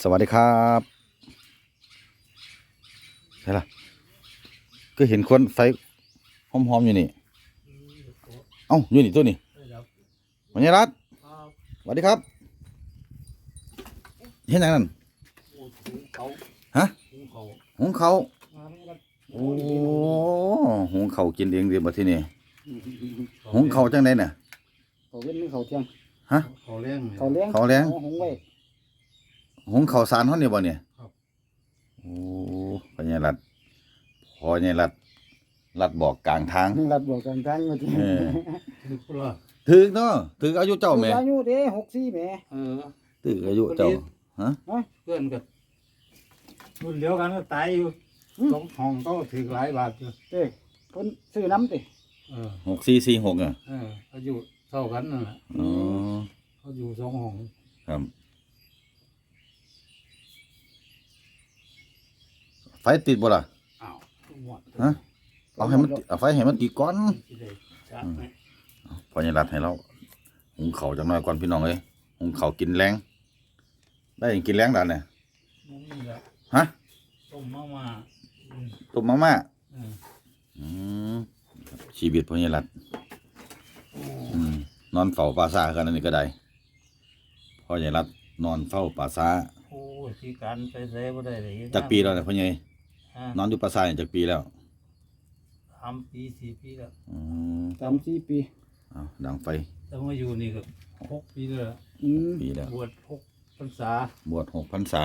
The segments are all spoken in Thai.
สวัสดีครับใช่ล่ะก็เห็นคนไฟหอมๆอยู่นี่เอ้าอยู่นี่ตัวนี้วันนี้รัตสวัสดีครับ เห็นอย่างนั้นเขาฮะเขาหุงเขาวโอ้หุงเขาวกินเองเดียวมาที่นี่หุงเขาวจังไดเนี่ยเขาเว้นเขาเที่ยงเขาเลี้ยงเขาเลี้ยงเขาแรงเอาหงไว้ หุงเขาวสารเขาเนี่ยบ่เนี่ยครับ โอ้พญารัตพอญารัตรัดบอกกลางทางนี่รัดบอกกลางทางมาทีเออคือพวกเราถึกเนาะถึกอายุเจ้าแหม่อายุเด้หกสี่แหม่เออ ถึกอายุเจ้าฮะเพื่อนกับรุ่นเดียวกันก็ตายอยู่สองห้องก็ถือหลายบาทอยู่เด้คนซื้อน้ำติเออหกสี่สี่หกอะเอออายุเท่ากันนั่นแหละอ๋อเขาอยู่สองห้องครับ ฟติดบ่ล่ะอ้าวหมดฮะเอาให้มันติดเอาไฟให้มันติดก่อนสิได้จัดไหมพอญารัตให้เราหุงเขาวจังน้อยก่อนพี่น้องเอ้ยหุงเขาวกินแรงได้ยังกินแรงดันเนี่ยนี่แหละฮะต้มมามาอืมตุ่มมาม่าเอออืมชีวิตพญารัตอืมนอนเฝ้าปราสาทกันอันนี้ก็ได้พ่อใหญ่รัตนอนเฝ้าปราสาทโอ้ยที่การไปเซ่บ่ได้เลย จากปีแล้วเนี่ยพ่อให ญ่ฮะนอนอยู่ปราสาทนี่จากปีแล้วสามปีสี่ปีแล้วอืมสามสี่ปี เอาดังไฟแต่มาอยู่นี่ก็หกปีแล้วอืมปีแล้ว บวชหกพรรษาบวชหกพรรษา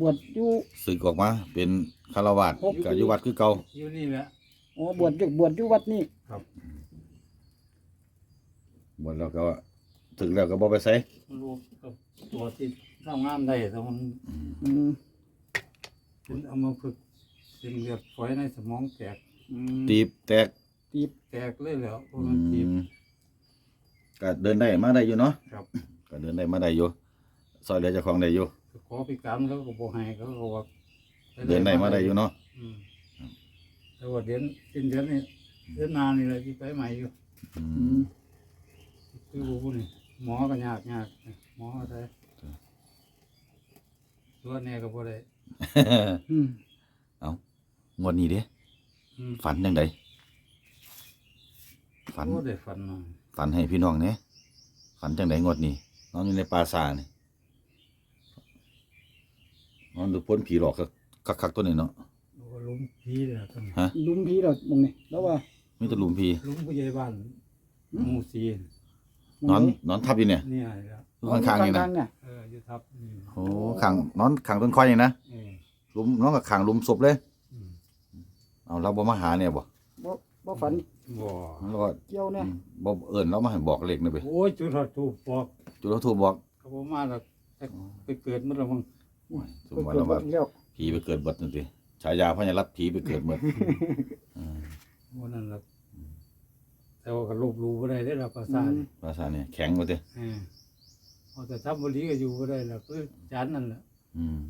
บวชอยู่ศึกออกมา เป็นคารวาสหกกับอยู่วัดคือเก่าอยู่นี่แหละ อ๋อบวชอยู่บวชอยู่วัดนี่บวชแล้วก็ถึกแล้วก็บ่ไปใส่ลูกกับตัวที่ทำงานได้แต่มันอืม เป็นเอามาฝึกเป็นเลือดฝอยในสมองแตกอืมตีบแตกตีบแตกเลยแล้วเพราะอืมันทีบมก็เดินได้มาได้อยู่เนาะครับ ก็เดินได้มาได้อยู่ซอยเหลือเจ้าของได้อยู่ ขอพิการเขาก็บอกให้เขาก็ว่าเดินได้มาได้อยู่เนาะอืมแต่ว่าเดือนสิ้นเดือนนี้เดือนหนานนี่เลยที่ไปใหม่อยู่อือืมมคือรู้นี่หมอก็ยากยากหมออะไรตัวแน่ก็บ่ได้ อืมงวดนี้เด้อืมฝันยังไงฝันบ่ได้ฝันหน่อยฝันให้พี่น้องเนี่ยฝันจังไดงวดนี้นอนอยู่ในปราสาทนี่นอนดูพ้นผีหลอกคักคักๆตัวนี้เนาะแล้วก็ลุมพีเลยทั้งฮะลุมพี่ดอกมองนี่แล้วว่ามีแต่หลุมผีลุมผู้ใหญ่บ้านหมู่สี่นอนนอนทับอยู่เนี่ยเนี่ยแล้วอยู่ข้างๆนี่นะข้างๆเนี่ยเอออยู่ทับนี่โอ้ขังนอนขังต้นควายนี่นะเออห ลุมน้องกับขังหลุมศพเลยอืมเอาเราบ่มาหาเนี่ยบ่บ่บ่ฝันบ่เราก็เกี่ยวเนี่ยบ่เอิ้นเรามาให้บอกเลขนี่ไปโอ้ยจุดหอดถูกบอกจุดเราถูกบอกเขาบ่มาแล้วแต่ไปเกิดมันแล้วมั้งสมเพิ่นว่าเกิดเราบ่ว่าอีกแล้วผีไปเกิดเบิดนั่นสิฉายาพญารัตน์ผีไปเกิดเบิดอืมวันนั้นล่ะแต่ว่าก็ลบหลู่บ่ได้เด้อล่ะภาษานี่ภาษาเนี่ยแข็งกว่าติเออเอาแต่ทำบ่ดีก็อยู่บ่ได้ล่ะคือจานนั่นล่ะอืม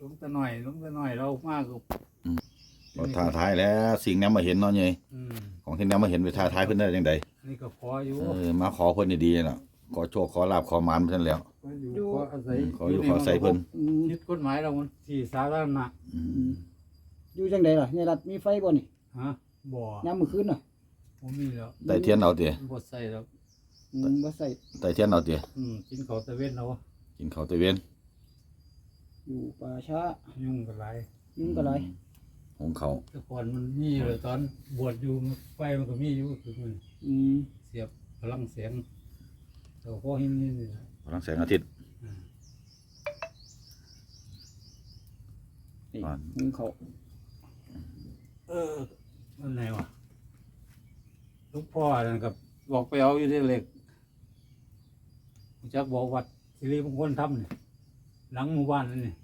ลงแต่น้อยลงแต่น้อยเรามากก็เราท้าทายแล้วสิ่งนี้มาเห็นเนาะไงอืมของที่นี้มาเห็นไปท้าทายเพิ่นได้จังไดอันนี้ก็ขออยู่เออมาขอเพิ่นดีๆน่ะขอโชคขอลาบขอหมานเพิ่นแล้ว ขออยู่ขออาศัยขออยู่ขอใส่เพิ่น อืมยึดกฎหมายเรามันที่สาธารณะอือืมมอยู่จังไดล่ะเนี่ยรัดมีไฟบ่นี่ฮะบ่ยามมื้อคืนน่ะบ่มีแล้วได้เทียนเอาติบ่ใส่แล้วอืมบ่ใส่ ได้เทียนเอาติอืมกินข้าวตะเวนเอากินข้าวตะเวน อยู่ป่าช้ายุ่งก็หลายยุ่งก็หลายหุงข้าวแต่ก่อนมันมีเลยตอนบวชอยู่ไฟมันก็มีอยู่คือมันอืมเสียบพลังเสียงแต่พอเห็นนี่นี่นะพลังแสงอาทิตย์อืมนี่อ่อนหุงเขาวเออมันไหนวะลูกพ่อนั่นกับบอกไปเอาอยู่ที่เหล็กจักบอกวัดสิริมงคลธรรมนี่ หลังหมู่บ้านนั่นนี่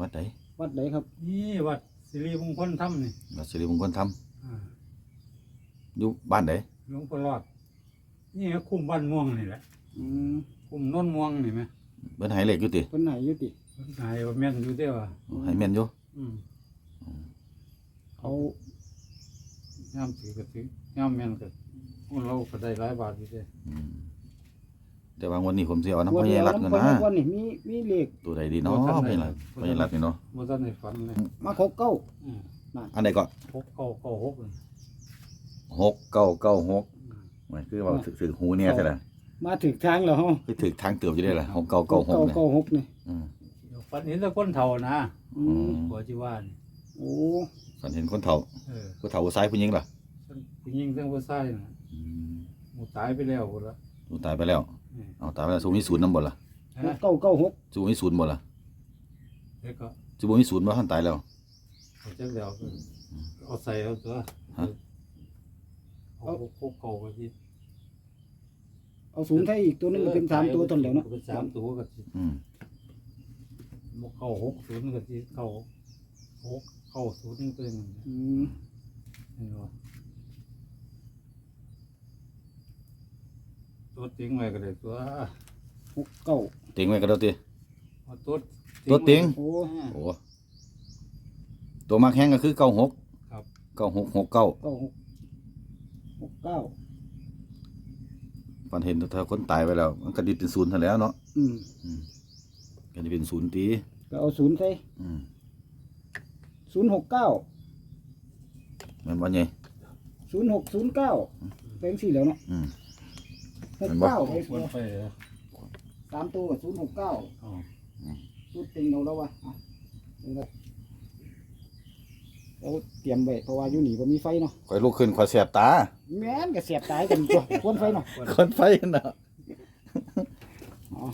วัดใดวัดใดครับนี่วัดสิริมงคลธรรมนี่วัดสิริมงคลธรรมอ่าอยู่บ้านใดหลวงพ่อรอด นี่ก็คุ้มบ้านม่วงนี่แหละอืมคุ้มโน้นม่วงนี่ไหมเบิ่นให้เลขอยู่ติเพิ่นให้อยู่ตินายว่าแม่นอยู่เด้อว่ะให้แม่นอยู่อืมเอาย่ำถือก็ถือย่ำแม่นก็พวกเราก็ได้หลายบาทอยู่เด้ออืม แต่ว่าวันนี้ผมสิเอาน้ำงวพ่ดอเดีใหยญ่วรัดกันน้ำนะพ่อวันนี่มีมีเลขตัวใดดีเนาะพ่อใหญ่รัดพ่อใหญ่รัดนี่เนาะบ่ทันได้ฝันเลยมาหกเก้าอืมอันใดก็หกเก้าเก้าหกเลยหกเก้าเก้าหกอืมมันคือว่าถือหูเนี่ยใช่ไหมมาถึงทางแล้วฮะคือถือทางเติบอยู่ได้ล่ะหกเก้าเก้าหกเนี่ยเก้าหกนี่อืมเดี๋ยวฝันเห็นแต่คนเฒ่านะอือืมมหัวจีว่านี่โอ้ฝันเห็นคนเฒ่าเออผู้เฒ่าผู้ชายผู้หญิงล่ะทั้งผู้หญิงทั้งผู้ชายน่ะอืมหมูตายไปแล้วหมดละผู้ตายไปแล้วอืม เอาตายไปแล้วสูมีศูนย์นำบ่ล่ะหฮะกเก้าเก้าหกสูมีศูนย์บ่ล่ะแล้วก็สูบ่มีศูนย์บ่ท่านตายแล้วเอาจักเดียวก็เอาใส่เอาตัวฮะเอาหกหกเก้าก็สิเอาศูนย์ไทยอีกตัวหนึงก็เป็นสามตัวตนแล้วเนาะเป็นสามตัวก็สิอืมบ่เข้าหกศูนย์ก็สิเข้าหกเข้าศูนย์ตัวหนึงอืมเห็นบ่ ตัวจริงไว้ก็ได้ตัวหกเก้าเต็งไว้ก็ได้ติเอาตัวตัวจริง โอ้อ่าโอ้ตัวมักแห้งก็คือเก้าหกครับเก้าหกหกเก้าเก้าหกหกเก้าฝันเห็นถ้าคนตายไปแล้ว มันก็ดิเป็นศูนย์เท่าแล้วเนาะอืมอืมก็จะเป็นศูนย์ตีก็เอาศูนย์ใส่อืมศูนย์หกเก้าแมันบ่ไงศูนย์หกศูนย์เก้าเป็นสี่แล้วเนาะอืม หกเก้าเอาไปควรไปเหรอสามตัวศูนย์หกเก้าอ๋อชุดติงเราแล้ววะอะนี่ครับเราเตรียมไว้เพราะว่าอยู่นี่ก็มีไฟเนาะคอยลุกขึ้นคอยเสียบตาแม่นก็เสียบตายกันตัวควนไฟเนาะคนไฟเนาะอ๋อ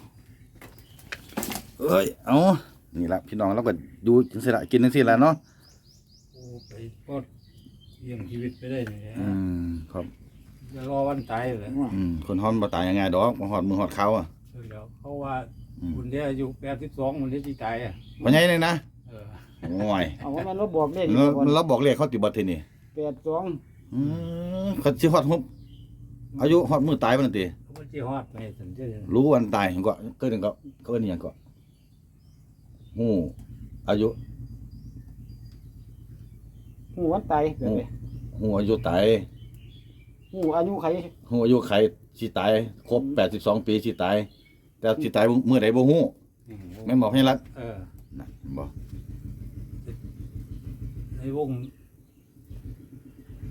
เอ้ยเอานี่ละพี่น้องเราก็ดูจังสิละกินจังสิละเนาะโอ้ไปก็เลี้ยงชีวิตไปได้นี่แหละอืมครับ จะรอวันตายเลยอืมคนฮอนบ่ตายยังไงดอกบ่ฮอดมือฮอดเขาอะเดี๋ยวเขาว่าอืม คุณเดียอายุแปดสิบสองมันที่ตายอะบ่ใหญ่เลยนะเออโอ้ยเอาว่ามันเราบอกเลขเราเราบอกเลขเขาติบัดทีนี่แปดสองอืมเขาสิฮอดฮุบอายุฮอดมือตายบ่นั่นติเขาไม่จีฮอดไปสันเจ้ารู้วันตายผมก็เกิดหนึ่งก็เขาเอิ้นอิหยังก็ฮู้อายุหูวันตายเดี๋ยวไปฮู้อายุตาย หูอายุไขฮู้อายุใครสิตายครบ82 ปีสิตาย แต่สิตายมื้อใดบ่ฮู้แม่นบอกให้รักเออนะบ่ในวง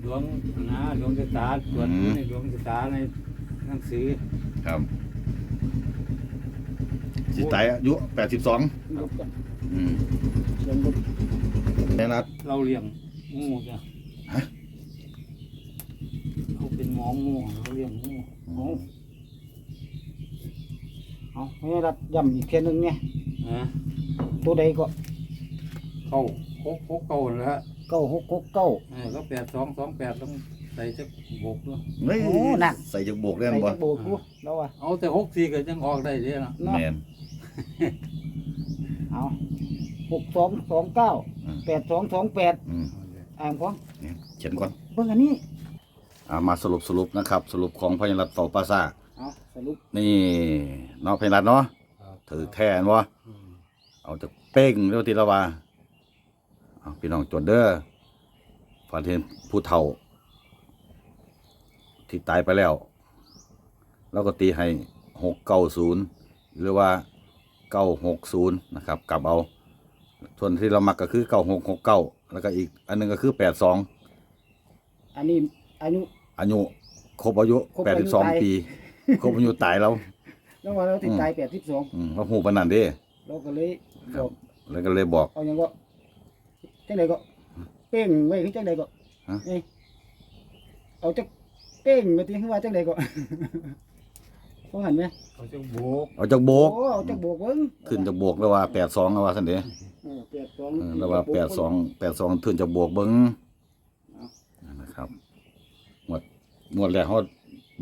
ดวงนะดวงชะตาตรวจในดวงชะตาในหนังสือครับสิตายอายุ82ยกกันอืมเสียงรถแม่รักเราเลี้ยงงูจ้ะฮะเขาเป็นห มองูเขาเลี้ยงงูอ๋อเอาให้รับย้ำอีกแค่นึงเนี่ย นะตัวใดก็เข้าโคกโคกเก่าแล้วเก้าหกหกเก้า เออก็แปดสองสองแปดต้องใส่จักบกด้วยเฮ้ยโอ้น่ะใส่จักโบกได้ใส่บ่กระโบกกูแล้วอะเอาแต่หกสี่ก็ยังออกได้เด้นะเนาะแมน เอาหกสองสองเก้าอืม แปดสองสองแปดอืมอ่านของเขียนก่อนเบิ่งอันนี้ อ่ามาสรุปสรุปนะครับ สรุปของพญารัตน์เฝ้าปราสาทเอาสรุปนี่เนาะพญารัตน์เนาะครับถือแทนวะอืมเอาจากเป้งเรียกว่าทีละว่าเอาพี่น้องจดเด้อฝันเห็นผู้เฒ่า ที่ตายไปแล้ว แล้วก็ตีให้หกเก้าศูนย์หรือว่าเก้าหกศูนย์นะครับกลับเอา ส่วนที่เรามักก็คือเก้าหกหกเก้าแล้วก็อีกอันหนึงก็คือแปดสองอันนี้อายุ อายุครบอายุครบแปอาดยุสิบสองตาย ปีครบอายุตายแล้ว แล้วว่าเราติดตายแปดสิบสองอืมเราหูปานนันเด้เราก็เลยบอกแล้วก็เลยบอก เอาอย่างก็จังใดก็ เป้งไว้คือจังใดก็ฮะ นี่เอาจักเป้งมาที่ว่าจังใดก็เขาหันไหมเขาจะโบกเอาจากโบก โอ้เอาจักโบกเบิ้งขึ้นจากโบกแล้วว่าแปดสองแล้วว่าสันเด้เออแปดสองเออแล้วว่าแปดสองแปดสองขึ้นจากโบกเบิ้งเอานะครับงวด งวดแรกเขา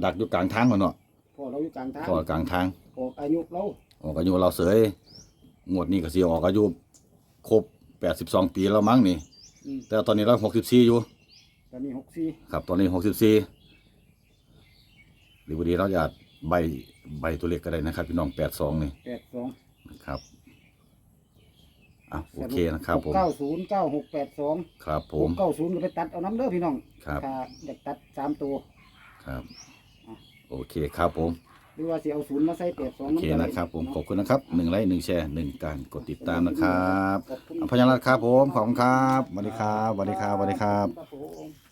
ดักอยู่กลางทางมันเนาะพอเราอยู่กลางทางพอกลางทางออกอายุเราออกอายุเราเสยงวดนี้ก็สิออกอายุครบแปดสิบสองปีแล้วมั้งนี่ อืมแต่ตอนนี้เราหกสิบสี่อยู่ ตอนนี้หกสี่ครับ ตอนนี้หกสิบสี่หรือวันนี้เราจะใบใบตัวเลขก็ได้นะครับ พี่น้องแปดสองนี่แปดสองนะครับอะโอเคนะครับผมเก้าศูนย์เก้าหกแปดสองครับผม เก้าศูนย์ก็ไปตัดเอาน้ำเด้อพี่น้องครับ ถ้าอยากตัดสามตัว ครับ โอเคครับผม หรือว่าสิเอาศูนย์มาใส่แปดสองโอเคนะครับผม ขอบคุณนะครับหนึ่งไลค์หนึ่งแชร์หนึ่งการกดติดตามนะครับขอบคุณพญานาคครับผม ขอบคุณครับสวัสดีครับสวัสดีครับสวัสดีครับผม